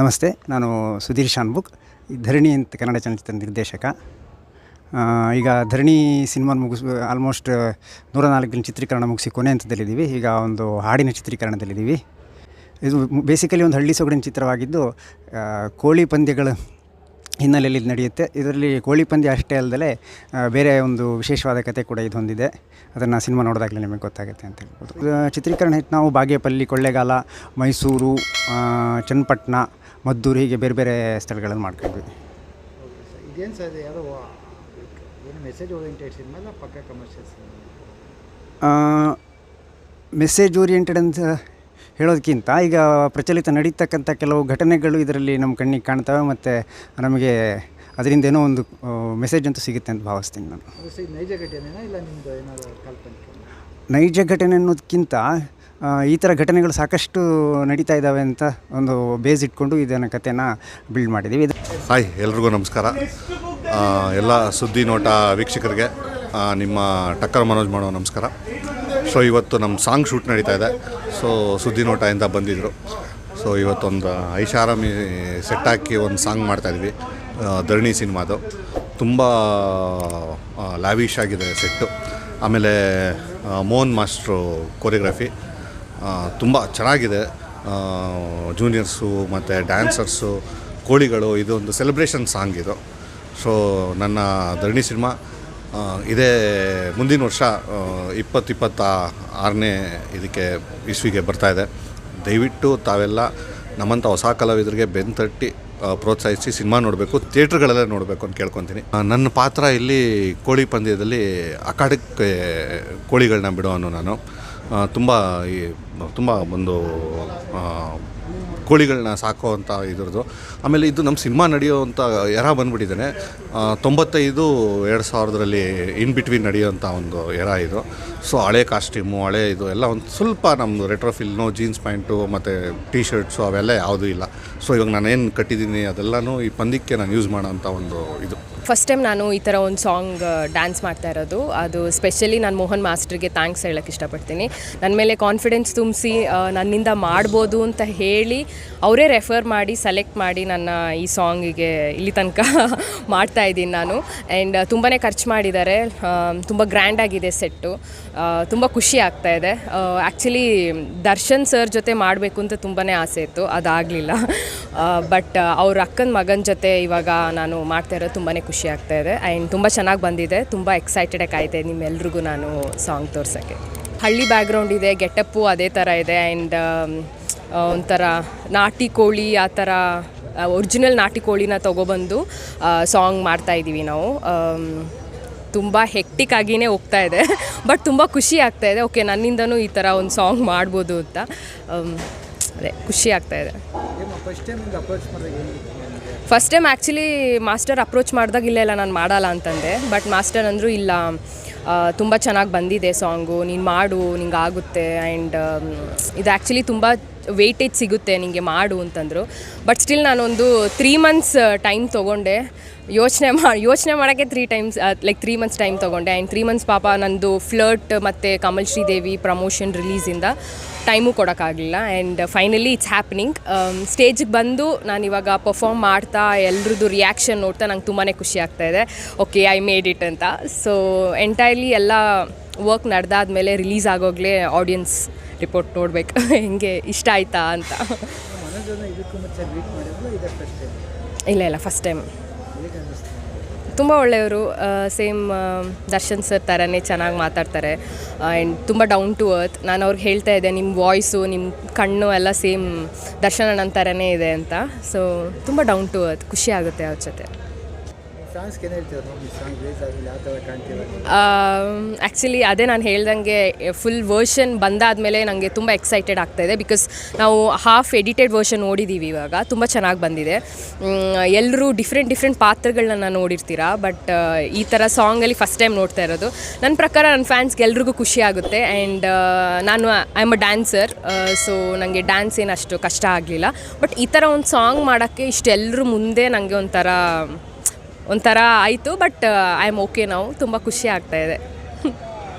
ನಮಸ್ತೆ, ನಾನು ಸುಧೀರ್ ಶಾನ್ಬುಕ್, ಧರಣಿ ಅಂತ ಕನ್ನಡ ಚಲನಚಿತ್ರ ನಿರ್ದೇಶಕ. ಈಗ ಧರಣಿ ಸಿನಿಮಾ ಮುಗಿಸ್ ಆಲ್ಮೋಸ್ಟ್ ನೂರ ನಾಲ್ಕಿನ ಚಿತ್ರೀಕರಣ ಮುಗಿಸಿ ಕೊನೆ ಹಂತದಲ್ಲಿದ್ದೀವಿ. ಈಗ ಒಂದು ಹಾಡಿನ ಚಿತ್ರೀಕರಣದಲ್ಲಿದ್ದೀವಿ. ಇದು ಬೇಸಿಕಲಿ ಒಂದು ಹಳ್ಳಿ ಸೊಗಡಿನ ಚಿತ್ರವಾಗಿದ್ದು ಕೋಳಿ ಪಂದ್ಯಗಳ ಹಿನ್ನೆಲೆಯಲ್ಲಿ ಇದು ನಡೆಯುತ್ತೆ. ಇದರಲ್ಲಿ ಕೋಳಿ ಪಂದ್ಯ ಅಷ್ಟೇ ಅಲ್ಲದೆ ಬೇರೆ ಒಂದು ವಿಶೇಷವಾದ ಕತೆ ಕೂಡ ಇದು ಹೊಂದಿದೆ. ಅದನ್ನು ಸಿನಿಮಾ ನೋಡಿದಾಗಲೇ ನಿಮಗೆ ಗೊತ್ತಾಗುತ್ತೆ ಅಂತ ಹೇಳ್ಬೋದು. ಚಿತ್ರೀಕರಣ ನಾವು ಬಾಗೇಪಲ್ಲಿ, ಕೊಳ್ಳೇಗಾಲ, ಮೈಸೂರು ಚನ್ನಪಟ್ಟಣ ಮದ್ದೂರು ಹೀಗೆ ಬೇರೆ ಬೇರೆ ಸ್ಥಳಗಳಲ್ಲಿ ಮಾಡ್ಕೊಂಡ್ವಿ. ಇದೇನು ಸರ್ ಯಾವುದೋ ಏನು ಮೆಸೇಜ್ ಓರಿಯೆಂಟೆಡ್ ಸಿನಿಮಾ ಪಕ್ಕ ಕಮರ್ಷಿಯಲ್ ಸಿನಿಮಾ ಮೆಸೇಜ್ ಓರಿಯೆಂಟೆಡ್ ಅಂತ ಹೇಳೋದಕ್ಕಿಂತ ಈಗ ಪ್ರಚಲಿತ ನಡೀತಕ್ಕಂಥ ಕೆಲವು ಘಟನೆಗಳು ಇದರಲ್ಲಿ ನಮ್ಮ ಕಣ್ಣಿಗೆ ಕಾಣ್ತವೆ ಮತ್ತು ನಮಗೆ ಅದರಿಂದ ಏನೋ ಒಂದು ಮೆಸೇಜ್ ಅಂತೂ ಸಿಗುತ್ತೆ ಅಂತ ಭಾವಿಸ್ತೀನಿ ನಾನು. ನೈಜ ಘಟನೆ ನೈಜ ಘಟನೆ ಅನ್ನೋದಕ್ಕಿಂತ ಈ ಥರ ಘಟನೆಗಳು ಸಾಕಷ್ಟು ನಡೀತಾ ಇದ್ದಾವೆ ಅಂತ ಒಂದು ಬೇಸ್ ಇಟ್ಕೊಂಡು ಇದನ್ನು ಕಥೆನ ಬಿಲ್ಡ್ ಮಾಡಿದ್ದೀವಿ. ಇದು ಹಾಯ್, ಎಲ್ರಿಗೂ ನಮಸ್ಕಾರ. ಎಲ್ಲ ಸುದ್ದಿ ನೋಟ ವೀಕ್ಷಕರಿಗೆ ನಿಮ್ಮ ಟಕ್ಕರ್ ಮನೋಜ್ ಮಾಡೋ ನಮಸ್ಕಾರ. ಸೊ ಇವತ್ತು ನಮ್ಮ ಸಾಂಗ್ ಶೂಟ್ ನಡೀತಾ ಇದೆ. ಸೊ ಸುದ್ದಿ ನೋಟದಿಂದ ಬಂದಿದ್ದರು ಸೊ ಇವತ್ತೊಂದು ಐಷಾರಾಮಿ ಸೆಟ್ ಹಾಕಿ ಒಂದು ಸಾಂಗ್ ಮಾಡ್ತಾಯಿದ್ವಿ ಧರಣಿ ಸಿನಿಮಾದು. ತುಂಬ ಲ್ಯಾವಿಶ್ ಆಗಿದೆ ಸೆಟ್ಟು ಆಮೇಲೆ ಮೋಹನ್ ಮಾಸ್ಟ್ರು ಕೊರಿಯೋಗ್ರಫಿ ತುಂಬ ಚೆನ್ನಾಗಿದೆ. ಜೂನಿಯರ್ಸು ಮತ್ತು ಡ್ಯಾನ್ಸರ್ಸು ಕೋಳಿಗಳು ಇದೊಂದು ಸೆಲೆಬ್ರೇಷನ್ ಸಾಂಗ್ ಇದು. ಸೊ ನನ್ನ ಧರಣಿ ಸಿನಿಮಾ ಇದೇ ಮುಂದಿನ ವರ್ಷ ಇಪ್ಪತ್ತು ಇಪ್ಪತ್ತ ಆರನೇ ಇದಕ್ಕೆ ಇಸ್ವಿಗೆ ಬರ್ತಾಯಿದೆ ದಯವಿಟ್ಟು ತಾವೆಲ್ಲ ನಮ್ಮಂಥ ಹೊಸ ಕಲಾವಿದರಿಗೆ ಬೆನ್ನು ತಟ್ಟಿ ಪ್ರೋತ್ಸಾಹಿಸಿ ಸಿನಿಮಾ ನೋಡಬೇಕು, ಥಿಯೇಟ್ರ್ಗಳಲ್ಲೇ ನೋಡಬೇಕು ಅಂತ ಕೇಳ್ಕೊತೀನಿ. ನನ್ನ ಪಾತ್ರ ಇಲ್ಲಿ ಕೋಳಿ ಪಂದ್ಯದಲ್ಲಿ ಅಖಾಡಕ್ಕೆ ಕೋಳಿಗಳನ್ನ ಬಿಡೋನು ನಾನು. ತುಂಬ ಈ ತುಂಬ ಒಂದು ಆ, ಸಾಕೋ ಅಂತ ಇದ್ರದ್ದು. ಆಮೇಲೆ ಇದು ನಮ್ಮ ಸಿನಿಮಾ ನಡೆಯುವಂಥ ಎರ ಬಂದ್ಬಿಟ್ಟಿದ್ದಾನೆ. ತೊಂಬತ್ತೈದು ಎರಡು ಸಾವಿರದಲ್ಲಿ ಇನ್ ಬಿಟ್ವೀನ್ ನಡೆಯುವಂಥ ಒಂದು ಎರ ಇದು. ಸೊ ಹಳೆ ಕಾಸ್ಟ್ಯೂಮು ಹಳೆ ಇದು ಎಲ್ಲ ಒಂದು ಸ್ವಲ್ಪ ನಮ್ಮದು ರೆಟ್ರೋಫಿಲ್ನು ಜೀನ್ಸ್ ಪ್ಯಾಂಟು ಮತ್ತು ಟೀ ಶರ್ಟ್ಸು ಅವೆಲ್ಲ ಯಾವುದೂ ಇಲ್ಲ. ಸೊ ಇವಾಗ ನಾನೇನು ಕಟ್ಟಿದ್ದೀನಿ ಅದೆಲ್ಲನೂ ಈ ಪಂದ್ಯಕ್ಕೆ ನಾನು ಯೂಸ್ ಮಾಡೋಂಥ ಒಂದು ಇದು. ಫಸ್ಟ್ ಟೈಮ್ ನಾನು ಈ ಥರ ಒಂದು ಸಾಂಗ್ ಡ್ಯಾನ್ಸ್ ಮಾಡ್ತಾ ಇರೋದು. ಅದು ಸ್ಪೆಷಲಿ ನಾನು ಮೋಹನ್ ಮಾಸ್ಟರ್ಗೆ ಥ್ಯಾಂಕ್ಸ್ ಹೇಳೋಕ್ಕೆ ಇಷ್ಟಪಡ್ತೀನಿ. ನನ್ನ ಮೇಲೆ ಕಾನ್ಫಿಡೆನ್ಸ್ ತುಂಬಿಸಿ ನನ್ನಿಂದ ಮಾಡ್ಬೋದು ಅಂತ ಹೇಳಿ ಅವರೇ ರೆಫರ್ ಮಾಡಿ, ಸೆಲೆಕ್ಟ್ ಮಾಡಿ ನನ್ನ ಈ ಸಾಂಗಿಗೆ ಇಲ್ಲಿ ತನಕ ಮಾಡ್ತಾ ಇದ್ದೀನಿ ನಾನು. ಆ್ಯಂಡ್ ತುಂಬಾ ಖರ್ಚು ಮಾಡಿದ್ದಾರೆ. ತುಂಬ ಗ್ರ್ಯಾಂಡಾಗಿದೆ ಸೆಟ್ಟು. ತುಂಬ ಖುಷಿ ಆಗ್ತಾ ಇದೆ. ಆ್ಯಕ್ಚುಲಿ ದರ್ಶನ್ ಸರ್ ಜೊತೆ ಮಾಡಬೇಕು ಅಂತ ತುಂಬಾ ಆಸೆ ಇತ್ತು. ಅದಾಗಲಿಲ್ಲ. ಬಟ್ ಅವ್ರ ಅಕ್ಕನ ಮಗನ ಜೊತೆ ಇವಾಗ ನಾನು ಮಾಡ್ತಾ ಇರೋದು ತುಂಬಾ ಖುಷಿ ಆಗ್ತಾ ಇದೆ. ಆ್ಯಂಡ್ ತುಂಬ ಚೆನ್ನಾಗಿ ಬಂದಿದೆ. ತುಂಬ ಎಕ್ಸೈಟೆಡ್ ಕಾಯ್ತಾ ನಿಮ್ಮೆಲ್ರಿಗೂ ನಾನು ಸಾಂಗ್ ತೋರ್ಸೋಕ್ಕೆ. ಹಳ್ಳಿ ಬ್ಯಾಕ್ಗ್ರೌಂಡ್ ಇದೆ, ಗೆಟಪ್ಪು ಅದೇ ಥರ ಇದೆ. ಆ್ಯಂಡ್ ಒಂಥರ ನಾಟಿ ಕೋಳಿ, ಆ ಥರ ಒರಿಜಿನಲ್ ನಾಟಿ ಕೋಳಿನ ತೊಗೊಬಂದು ಸಾಂಗ್ ಮಾಡ್ತಾ ಇದ್ದೀವಿ ನಾವು. ತುಂಬ ಹೆಕ್ಟಿಕ್ ಆಗಿನೇ ಹೋಗ್ತಾ ಇದೆ. ಬಟ್ ತುಂಬ ಖುಷಿ ಆಗ್ತಾ ಇದೆ. ಓಕೆ ನನ್ನಿಂದನೂ ಈ ಥರ ಒಂದು ಸಾಂಗ್ ಮಾಡ್ಬೋದು ಅಂತ. ಅದೇ, ಖುಷಿ ಆಗ್ತಾ ಇದೆ. First time actually master approach ಮಾಡಿದಾಗ ಇಲ್ಲ ಇಲ್ಲ, ನಾನು ಮಾಡಲ್ಲ ಅಂತಂದೆ. ಬಟ್ ಮಾಸ್ಟರ್ ಅಂದರು ಇಲ್ಲ ತುಂಬ ಚೆನ್ನಾಗಿ ಬಂದಿದೆ ಸಾಂಗು ನೀನು ಮಾಡು ನಿಂಗೆ ಆಗುತ್ತೆ ಆ್ಯಂಡ್ ಇದು ಆ್ಯಕ್ಚುಲಿ ತುಂಬ ವೆಯ್ಟೇಜ್ ಸಿಗುತ್ತೆ ನಿಮಗೆ ಮಾಡು ಅಂತಂದರು. ಬಟ್ ಸ್ಟಿಲ್ ನಾನೊಂದು ತ್ರೀ ಮಂತ್ಸ್ ಟೈಮ್ ತೊಗೊಂಡೆ. ಯೋಚನೆ ಮಾ ಯೋಚನೆ ಮಾಡೋಕ್ಕೆ three times like three months time ತೊಗೊಂಡೆ. ಆ್ಯಂಡ್ ತ್ರೀ ಮಂತ್ಸ್ ಪಾಪ ನಂದು ಫ್ಲರ್ಟ್ ಮತ್ತು ಕಮಲ್ ಶ್ರೀದೇವಿ ಪ್ರಮೋಷನ್ ರಿಲೀಸಿಂದ ಟೈಮು ಕೊಡೋಕ್ಕಾಗಲಿಲ್ಲ. ಆ್ಯಂಡ್ ಫೈನಲಿ ಇಟ್ಸ್ ಹ್ಯಾಪ್ನಿಂಗ್ ಸ್ಟೇಜಿಗೆ ಬಂದು ನಾನು ಇವಾಗ ಪರ್ಫಾರ್ಮ್ ಮಾಡ್ತಾ ಎಲ್ರದ್ದು ರಿಯಾಕ್ಷನ್ ನೋಡ್ತಾ ನಂಗೆ ತುಂಬಾ ಖುಷಿ ಆಗ್ತಾ ಇದೆ. ಓಕೆ ಐ ಮೇಡ್ ಇಟ್ ಅಂತ. ಸೊ ಎಂಟೈರ್ಲಿ ಎಲ್ಲ ವರ್ಕ್ ನಡೆದಾದ್ಮೇಲೆ ರಿಲೀಸ್ ಆಗೋಗ್ಲೇ ಆಡಿಯನ್ಸ್ ರಿಪೋರ್ಟ್ ನೋಡಬೇಕು. ಹೆಂಗೆ ಇಷ್ಟ ಆಯ್ತಾ ಅಂತ. ಇಲ್ಲ ಇಲ್ಲ ಫಸ್ಟ್ ಟೈಮ್ ತುಂಬ ಒಳ್ಳೆಯವರು ಸೇಮ್ ದರ್ಶನ್ ಸರ್ ಥರನೇ ಚೆನ್ನಾಗಿ ಮಾತಾಡ್ತಾರೆ. ಆ್ಯಂಡ್ ತುಂಬ ಡೌನ್ ಟು ಅರ್ತ್ ನಾನು ಅವ್ರಿಗೆ ಹೇಳ್ತಾ ಇದ್ದೆ ನಿಮ್ಮ ವಾಯ್ಸು ನಿಮ್ಮ ಕಣ್ಣು ಎಲ್ಲ ಸೇಮ್ ದರ್ಶನ ಅಣ್ಣನ ಥರನೇ ಇದೆ ಅಂತ. ಸೊ ತುಂಬ ಡೌನ್ ಟು ಅರ್ತ್ ಖುಷಿ ಆಗುತ್ತೆ ಅವ್ರ ಜೊತೆ. ಆ್ಯಕ್ಚುಲಿ ಅದೇ ನಾನು ಹೇಳ್ದಂಗೆ ಫುಲ್ ವರ್ಷನ್ ಬಂದಾದಮೇಲೆ ನನಗೆ ತುಂಬ ಎಕ್ಸೈಟೆಡ್ ಆಗ್ತಾ ಇದೆ ಬಿಕಾಸ್ ನಾವು ಹಾಫ್ ಎಡಿಟೆಡ್ ವರ್ಷನ್ ನೋಡಿದ್ದೀವಿ ಇವಾಗ, ತುಂಬ ಚೆನ್ನಾಗಿ ಬಂದಿದೆ. ಎಲ್ಲರೂ ಡಿಫ್ರೆಂಟ್ ಡಿಫ್ರೆಂಟ್ ಪಾತ್ರಗಳನ್ನ ನೋಡಿರ್ತೀರಾ ಬಟ್ ಈ ಥರ ಸಾಂಗಲ್ಲಿ ಫಸ್ಟ್ ಟೈಮ್ ನೋಡ್ತಾ ಇರೋದು. ನನ್ನ ಪ್ರಕಾರ ನನ್ನ ಫ್ಯಾನ್ಸ್ಗೆ ಎಲ್ರಿಗೂ ಖುಷಿ ಆಗುತ್ತೆ ಆ್ಯಂಡ್ ನಾನು I am a dancer so ನನಗೆ ಡ್ಯಾನ್ಸ್ ಏನು ಅಷ್ಟು ಕಷ್ಟ ಆಗಲಿಲ್ಲ. ಬಟ್ ಈ ಥರ ಒಂದು ಸಾಂಗ್ ಮಾಡೋಕ್ಕೆ ಇಷ್ಟೆಲ್ಲರೂ ಮುಂದೆ ನನಗೆ ಒಂಥರ ಒಂಥರ ಆಯಿತು ಬಟ್ ಐ ಆಮ್ ಓಕೆ ನಾವು ತುಂಬ ಖುಷಿ ಆಗ್ತಾ ಇದೆ.